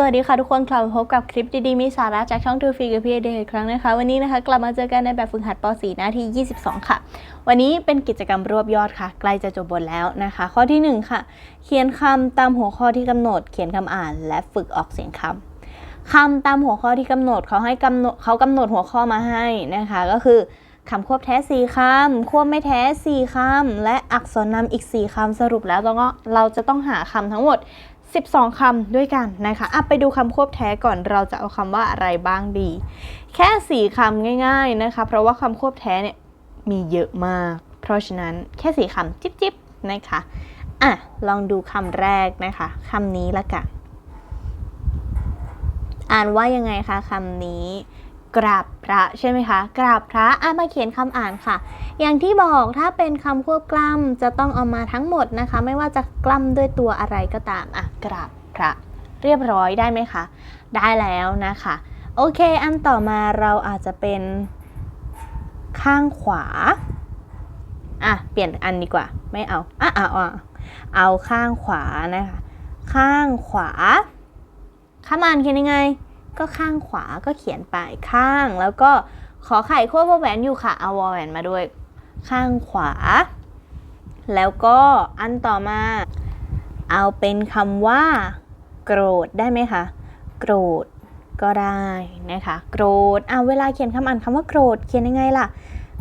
สวัสดีค่ะทุกคนกลับมาพบกับคลิปดีๆ มีสาระจากช่องทูฟีกับพี่เดย์อีกครั้งนะคะ วันนี้นะคะกลับมาเจอกันในแบบฝึกหัดป .4 หน้าที่ 22 ค่ะ วันนี้เป็นกิจกรรมรวบยอดค่ะ ใกล้จะจบบทแล้วนะคะ ข้อทีหนึ่1 ค่ะ เขียนคำตามหัวข้อที่กำหนด เขียนคำอ่าน และฝึกออกเสียงคำคำตามหัวข้อที่กำหนดเขาให้กำหนดเขากำหนดหัวข้อมาให้นะคะ ก็คือคำควบแท้ 4คำควบไม่แท้ 4คำและอักษรนำอีก 4คำสรุปแล้วเราก็เราจะต้องหาคำทั้งหมด 12 คำด้วยกันนะคะอะไปดูคำควบแท้ก่อนเราจะเอาคำว่าอะไรบ้างดี แค่ 4 คำง่ายๆนะคะ เพราะว่าคำควบแท้เนี่ยมีเยอะมาก เพราะฉะนั้นแค่4คำจิ๊บๆนะคะอะลองดูคำแรกนะคะคำนี้ละกัน อ่านว่ายังไงคะคำนี้ กราบพระใช่ไหมคะ กราบพระอะมาเขียนคำอ่านค่ะ อย่างที่บอกถ้าเป็นคำควบกล้ำจะต้องเอามาทั้งหมดนะคะ ไม่ว่าจะกล้ำด้วยตัวอะไรก็ตามอะกราบพระเรียบร้อยได้ไหมคะ ได้แล้วนะคะ โอเค อันต่อมาเราอาจจะเป็นข้างขวา อะ เปลี่ยนอันดีกว่า ไม่เอา อะเอาเอาเอาข้างขวานะคะ ข้างขวาข้ามอ่านเขียนยังไง ก็ข้างขวาก็เขียนไปข้าง แล้วก็ขอไข่ควบวอแหวนอยู่ค่ะ เอาวอแหวนมาด้วย ข้างขวา แล้วก็อันต่อมา เอาเป็นคำว่า โกรธได้ไหมคะ โกรธก็ได้นะคะ โกรธเอาเวลาเขียนคำอ่านคำว่าโกรธเขียนยังไงล่ะ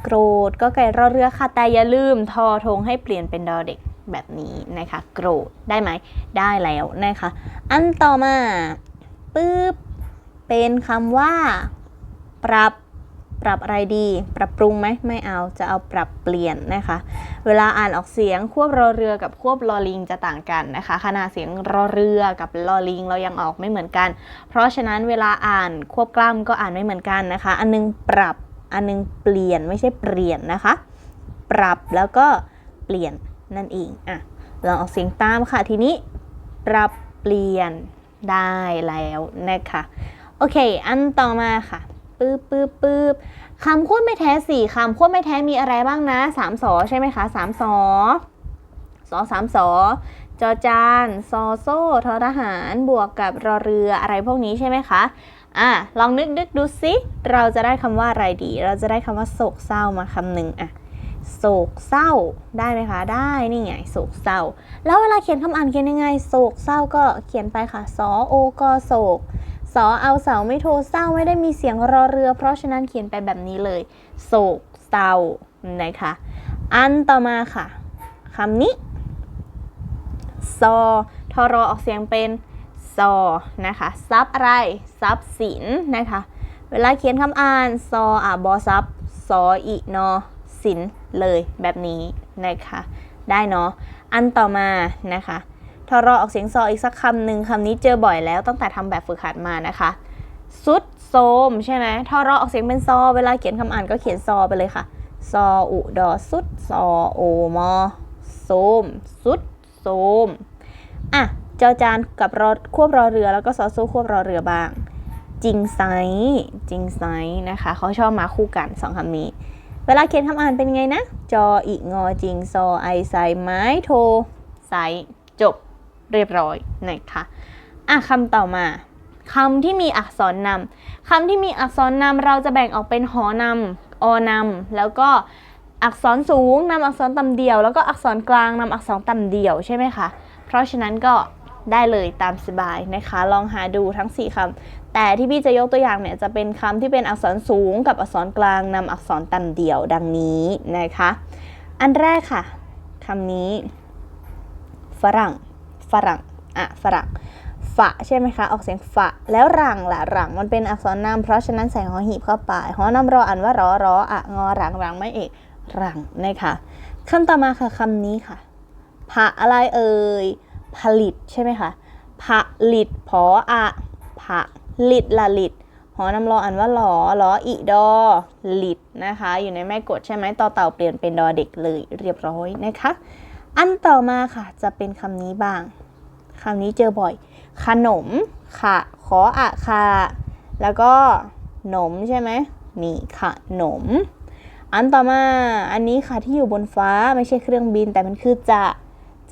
โกรธก็ไก่รอเรือค่ะ แต่อย่าลืมทอทงให้เปลี่ยนเป็นดอเด็กแบบนี้นะคะ โกรธได้ไหม ได้แล้วนะคะ อันต่อมาปึ๊บ เป็นคำว่า ปรับ ปรับอะไรดี ปรับปรุงไหมไม่เอาจะเอาปรับเปลี่ยนนะคะ เวลาอ่านออกเสียงควบรอเรือกับควบลอลิงจะต่างกันนะคะขนาดเสียงรอเรือกับลอลิงเรายังออกไม่เหมือนกัน เพราะฉะนั้นเวลาอ่านควบกล้ำก็อ่านไม่เหมือนกันนะคะ อันนึงปรับอันนึงเปลี่ยนไม่ใช่เปลี่ยนนะคะ ปรับแล้วก็เปลี่ยนนั่นเองอะลองออกเสียงตามค่ะทีนี้ ปรับเปลี่ยนได้แล้วนะคะ โอเค อันต่อมาค่ะปึ๊บปึ๊บปึ๊บคำควบไม่แท้สี่คำควบไม่แท้มีอะไรบ้างนะสามสอใช่ไหมคะสามสอสอสามสอจอจานซอโซ่ทอทหาร บวกกับรอเรืออะไรพวกนี้ใช่ไหมคะอะลองนึกนึกดูสิเราจะได้คำว่าอะไรดี เราจะได้คำว่าโศกเศร้ามาคำหนึ่งอะโศกเศร้าได้ไหมคะได้นี่ไงโศกเศร้า แล้วเวลาเขียนคำอ่านเขียนยังไงโศกเศร้าก็เขียนไปค่ะสอโอกอโศก สอเอาเสาไม่โทเศร้าไม่ได้มีเสียงรอเรือ เพราะฉะนั้นเขียนไปแบบนี้เลย โศกเศร้านะคะอันต่อมาค่ะคำนี้ซอทอรอออกเสียงเป็นซอนะคะซับอะไรซับสินนะคะเวลาเขียนคำอ่านซออะบอซับซออีนอสินเลยแบบนี้นะคะได้เนาะอันต่อมานะคะ ทอรอออกเสียงซออีกสักคำหนึ่งคำนี้เจอบ่อยแล้วตั้งแต่ทำแบบฝึกหัดมานะคะสุดโซมใช่ไหมทอรอออกเสียงเป็นซอ เวลาเขียนคำอ่านก็เขียนซอไปเลยค่ะ ซออุดอสุดซอโอมอโซมสุดโซมอะเจอจานกับรอควบรอเรือแล้วก็ซอโซควบรอเรือบ้าง จริงไซจริงไซนะคะเขาชอบมาคู่กันสองคำนี้ เวลาเขียนคำอ่านเป็นไงนะ จออีงอจริงซอไอไซไม้โทไซจบ เรียบร้อยนะคะอะคำต่อมาคำที่มีอักษรนำคำที่มีอักษรนำเราจะแบ่งออกเป็นหอนำอนำแล้วก็อักษรสูงนำอักษรต่ำเดียว แล้วก็อักษรกลางนำอักษรต่ำเดียวใช่ไหมคะ เพราะฉะนั้นก็ได้เลยตามสบายนะคะ ลองหาดูทั้ง 4คำแต่ที่พี่จะยกตัวอย่างเนี่ยจะเป็นคำที่เป็นอักษรสูงกับอักษรกลางนำอักษรต่ำเดี่ยวดังนี้นะคะ อันแรกค่ะคำนี้ ฝรั่ง ฝรั่งอะฝรั่งฝะใช่ไหมคะ ออกเสียงฝะ แล้วรังล่ะรังมันเป็นอักษรนำเพราะฉะนั้นใส่หอหีบเข้าไปหอนำรออ่านว่ารอรออะงอรังรังไม่เอกรังนะคะคำต่อมาค่ะคำนี้ค่ะผะอะไรเอ่ยผลิตใช่ไหมคะผลิตพออะผลิตละลิตหอนำรออ่านว่าหลอหลออีดอลิดนะคะ อยู่ในแม่กดใช่ไหมต่อเต่าเปลี่ยนเป็นดอเด็กเลยเรียบร้อยนะคะ อันต่อมาค่ะจะเป็นคำนี้บ้างคำนี้เจอบ่อย ขนมค่ะ ขออะค่ะ แล้วก็หนมใช่ไหมนี่ค่ะหนม อันต่อมาอันนี้ค่ะที่อยู่บนฟ้าไม่ใช่เครื่องบินแต่มันคือจะ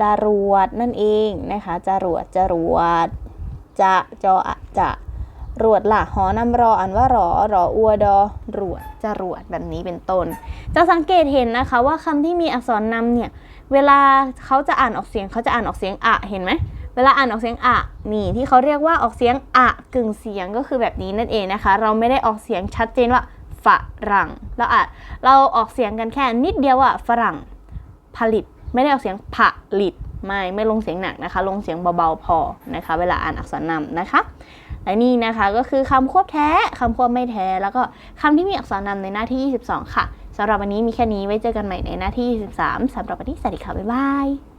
จรวดนั่นเองนะคะจรวดจรวดจะจออะจะ รวดละหอนำรออ่านว่ารอรออัวดอรวดจะรวดแบบนี้เป็นต้น จะสังเกตเห็นนะคะว่าคำที่มีอักษรนำเนี่ยเวลาเขาจะอ่านออกเสียงเขาจะอ่านออกเสียงอะเห็นไหมเวลาอ่านออกเสียงอะนี่ที่เขาเรียกว่าออกเสียงอะกึ่งเสียงก็คือแบบนี้นั่นเองนะคะ เราไม่ได้ออกเสียงชัดเจนว่าฝรั่งแล้วอะเราออกเสียงกันแค่นิดเดียวว่าฝรั่งผลิต ไม่ได้ออกเสียงผลิตไม่ไม่ลงเสียงหนักนะคะ ลงเสียงเบาๆพอนะคะ เวลาอ่านอักษรนำนะคะ และนี่นะคะก็คือคำควบแท้คำควบไม่แท้ แล้วก็คำที่มีอักษรนำในหน้าที่ 22 ค่ะสำหรับวันนี้มีแค่นี้ไว้เจอกันใหม่ในหน้าที่ 23สำหรับวันนี้สวัสดีค่ะบ๊ายบาย